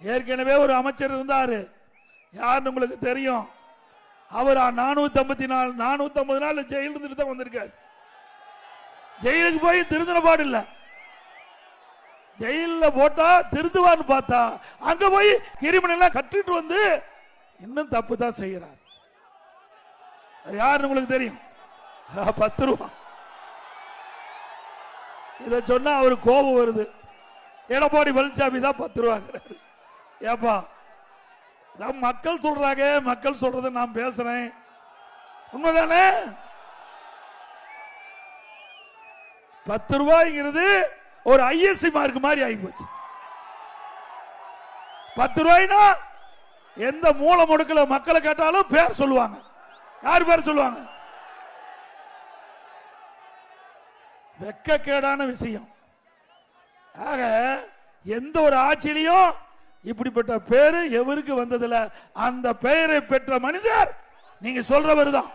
ஏற்கனவே ஒரு அமைச்சர் இருந்தாரு. யாருன்னு உங்களுக்கு தெரியும்? அவர் நானூத்தி ஐம்பத்தி நாலு நானூத்தி ஐம்பது நாள் ஜெயில் இருந்துட்டு தான் வந்திருக்காரு. ஜெயிலுக்கு போய் திருந்தின பாடு இல்ல. ஜெயில போட்டா திருந்துவான்னு பார்த்தா அங்க போய் கிரிமினல் கட்டிட்டு வந்து இன்னும் தப்பு தான் செய்யறார். அது யாருன்னு உங்களுக்கு தெரியும்? பத்து ரூபா. இத சொன்னா அவருக்கு கோபம் வருது. எடப்பாடி பழனிசாமி தான் பத்து ரூபாங்கிறாரு ஏப்பா மக்கள் சொல்றாங்க மக்கள் சொல்றத நான் பேசுறேன். உண்மைதானே? பத்து ரூபாய்ங்கிறது ஒரு ஐஎஸ்சி மார்க் மாதிரி ஆகி போச்சு பத்து ரூபாய்னா எந்த மூல முடுக்கல மக்களை கேட்டாலும் பேர் சொல்லுவாங்க. யார் பேர் சொல்லுவாங்க? வெக்கக்கேடான விஷயம். ஆக எந்த ஒரு ஆட்சியிலையும் இப்படிப்பட்ட பேரு எவருக்கு வந்ததில்ல? அந்த பெயரை பெற்ற மனிதர். நீங்க சொல்றவர் தான்